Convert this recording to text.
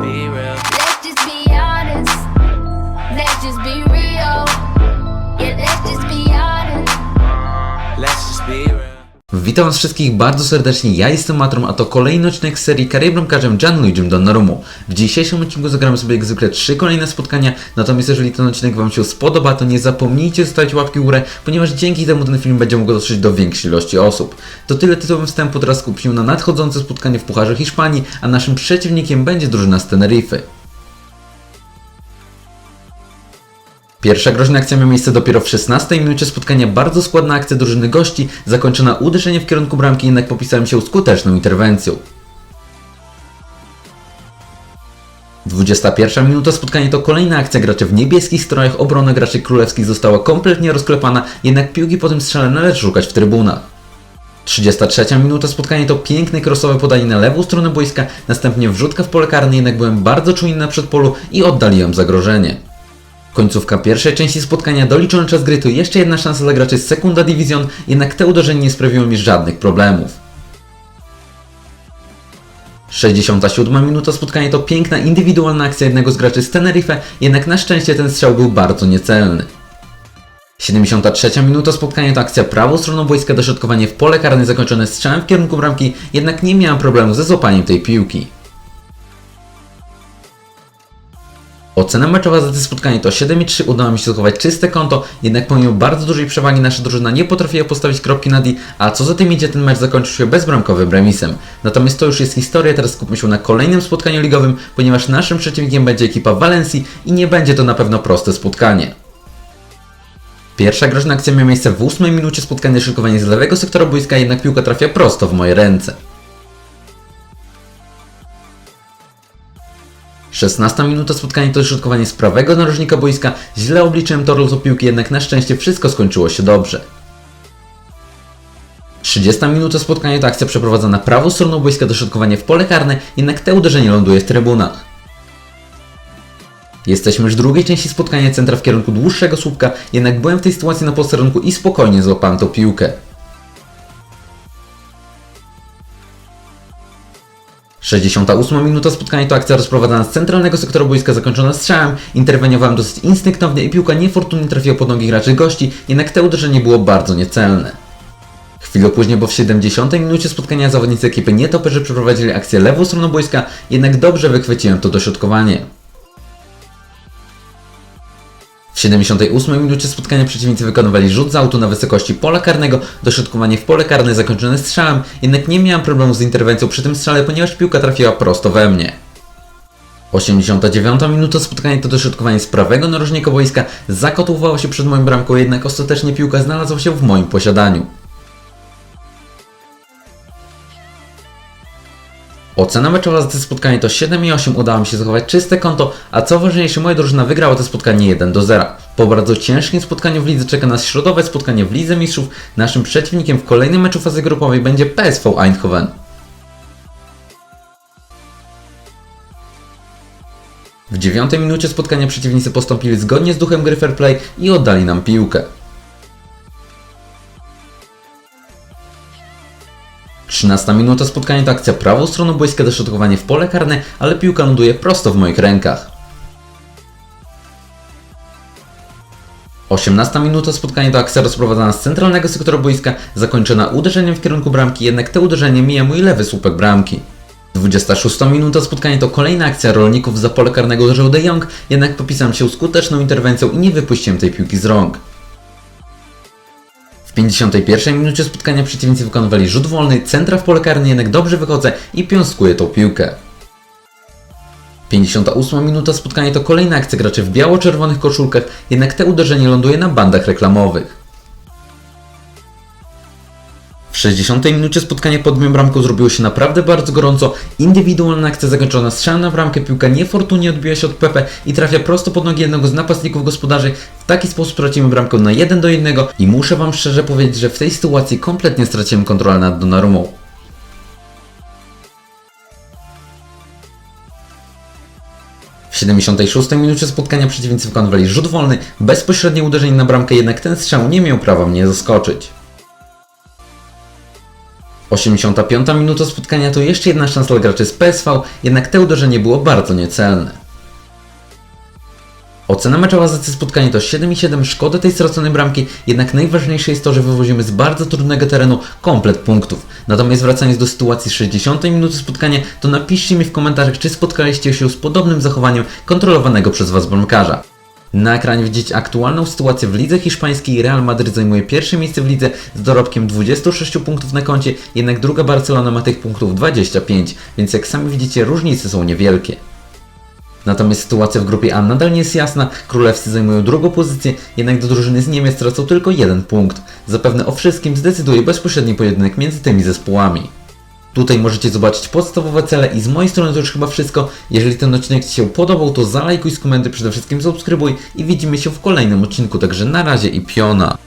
be real. Let's just be honest. Let's just be real. Witam was wszystkich bardzo serdecznie, ja jestem Matrom, a to kolejny odcinek serii Karier Bramkarzem Gianluigi Donnarumma. W dzisiejszym odcinku zagramy sobie jak zwykle trzy kolejne spotkania, natomiast jeżeli ten odcinek wam się spodoba, to nie zapomnijcie zostawić łapki w górę, ponieważ dzięki temu ten film będzie mógł dotrzeć do większej ilości osób. To tyle tytułem wstępu, teraz skupimy na nadchodzące spotkanie w Pucharze Hiszpanii, a naszym przeciwnikiem będzie drużyna z Teneryfy. Pierwsza groźna akcja miała miejsce dopiero w 16 minucie spotkania. Bardzo składna akcja drużyny gości, zakończona uderzeniem w kierunku bramki, jednak popisałem się skuteczną interwencją. 21 minuta spotkania to kolejna akcja graczy w niebieskich strojach. Obrona graczy królewskich została kompletnie rozklepana, jednak piłki po tym strzale należy szukać w trybunach. 33 minuta spotkania to piękne krosowe podanie na lewą stronę boiska, następnie wrzutka w pole karne, jednak byłem bardzo czujny na przedpolu i oddaliłem zagrożenie. Końcówka pierwszej części spotkania, doliczony czas gry to jeszcze jedna szansa dla graczy z Sekunda Division, jednak te uderzenie nie sprawiło mi żadnych problemów. 67 minuta spotkania to piękna indywidualna akcja jednego z graczy z Tenerife, jednak na szczęście ten strzał był bardzo niecelny. 73 minuta spotkania to akcja prawą stroną boiska, dośrodkowanie w pole karne zakończone strzałem w kierunku bramki, jednak nie miałem problemu ze złapaniem tej piłki. Ocena meczowa za to spotkanie to 7,3, udało mi się zachować czyste konto, jednak pomimo bardzo dużej przewagi nasza drużyna nie potrafiła postawić kropki na D, a co za tym idzie ten mecz zakończył się bezbramkowym remisem. Natomiast to już jest historia, teraz skupmy się na kolejnym spotkaniu ligowym, ponieważ naszym przeciwnikiem będzie ekipa Walencji i nie będzie to na pewno proste spotkanie. Pierwsza groźna akcja miała miejsce w 8 minucie spotkania szykowanie z lewego sektora boiska, jednak piłka trafia prosto w moje ręce. 16 minuta spotkania to środkowanie z prawego narożnika boiska. Źle obliczyłem tor losu piłki, jednak na szczęście wszystko skończyło się dobrze. 30 minuta spotkania to akcja przeprowadzona prawą stroną boiska do środkowania w pole karne, jednak te uderzenie ląduje w trybunach. Jesteśmy już w drugiej części spotkania centra w kierunku dłuższego słupka, jednak byłem w tej sytuacji na posterunku i spokojnie złapałem tą piłkę. 68 minuta spotkania to akcja rozprowadzana z centralnego sektora boiska zakończona strzałem. Interweniowałem dosyć instynktownie i piłka niefortunnie trafiła pod nogi graczy gości, jednak to uderzenie było bardzo niecelne. Chwilę później, bo w 70 minucie spotkania zawodnicy ekipy nietoperzy przeprowadzili akcję lewą stroną boiska, jednak dobrze wychwyciłem to dośrodkowanie. W 78 minucie spotkania przeciwnicy wykonywali rzut z autu na wysokości pola karnego, dośrodkowanie w pole karne zakończone strzałem, jednak nie miałem problemu z interwencją przy tym strzale, ponieważ piłka trafiła prosto we mnie. 89 minuta spotkania to dośrodkowanie z prawego narożnika boiska zakotłowało się przed moją bramką, jednak ostatecznie piłka znalazła się w moim posiadaniu. Ocena meczowa za to spotkanie to 7,8, udało mi się zachować czyste konto, a co ważniejsze, moja drużyna wygrała to spotkanie 1 do 0. Po bardzo ciężkim spotkaniu w lidze czeka nas środowe spotkanie w Lidze Mistrzów. Naszym przeciwnikiem w kolejnym meczu fazy grupowej będzie PSV Eindhoven. W dziewiątej minucie spotkania przeciwnicy postąpili zgodnie z duchem gry fair play i oddali nam piłkę. 13 minuta spotkania to akcja prawą stroną boiska dośrodkowanie w pole karne, ale piłka ląduje prosto w moich rękach. 18 minuta spotkania to akcja rozprowadzana z centralnego sektora boiska, zakończona uderzeniem w kierunku bramki, jednak to uderzenie mija mój lewy słupek bramki. 26 minuta spotkania to kolejna akcja rolników za pole karnego uderzył De Jong, jednak popisałem się skuteczną interwencją i nie wypuściłem tej piłki z rąk. W 51 minucie spotkania przeciwnicy wykonywali rzut wolny, centra w pole karne, jednak dobrze wychodzę i piąskuję tą piłkę. 58 minuta spotkania to kolejna akcja graczy w biało-czerwonych koszulkach, jednak te uderzenie ląduje na bandach reklamowych. W 60 minucie spotkania pod moją bramką zrobiło się naprawdę bardzo gorąco. Indywidualna akcja zakończona strzałem na bramkę, piłka niefortunnie odbiła się od Pepe i trafia prosto pod nogi jednego z napastników gospodarzy. W taki sposób tracimy bramkę na 1 do 1 i muszę wam szczerze powiedzieć, że w tej sytuacji kompletnie straciłem kontrolę nad Donnarumą. W 76 minucie spotkania przeciwnicy wykonywali rzut wolny, bezpośrednie uderzenie na bramkę, jednak ten strzał nie miał prawa mnie zaskoczyć. 85 minuta spotkania to jeszcze jedna szansa dla graczy z PSV, jednak te uderzenie było bardzo niecelne. Ocena meczowa za te spotkanie to 7,7, szkoda tej straconej bramki, jednak najważniejsze jest to, że wywozimy z bardzo trudnego terenu komplet punktów. Natomiast wracając do sytuacji 60 minuty spotkania, to napiszcie mi w komentarzach, czy spotkaliście się z podobnym zachowaniem kontrolowanego przez Was bramkarza. Na ekranie widzicie aktualną sytuację w lidze hiszpańskiej. Real Madryt zajmuje pierwsze miejsce w lidze z dorobkiem 26 punktów na koncie, jednak druga Barcelona ma tych punktów 25, więc jak sami widzicie różnice są niewielkie. Natomiast sytuacja w grupie A nadal nie jest jasna, królewscy zajmują drugą pozycję, jednak do drużyny z Niemiec tracą tylko jeden punkt. Zapewne o wszystkim zdecyduje bezpośredni pojedynek między tymi zespołami. Tutaj możecie zobaczyć podstawowe cele i z mojej strony to już chyba wszystko. Jeżeli ten odcinek Ci się podobał, to zalajkuj, skomentuj, przede wszystkim subskrybuj i widzimy się w kolejnym odcinku, także na razie i piona.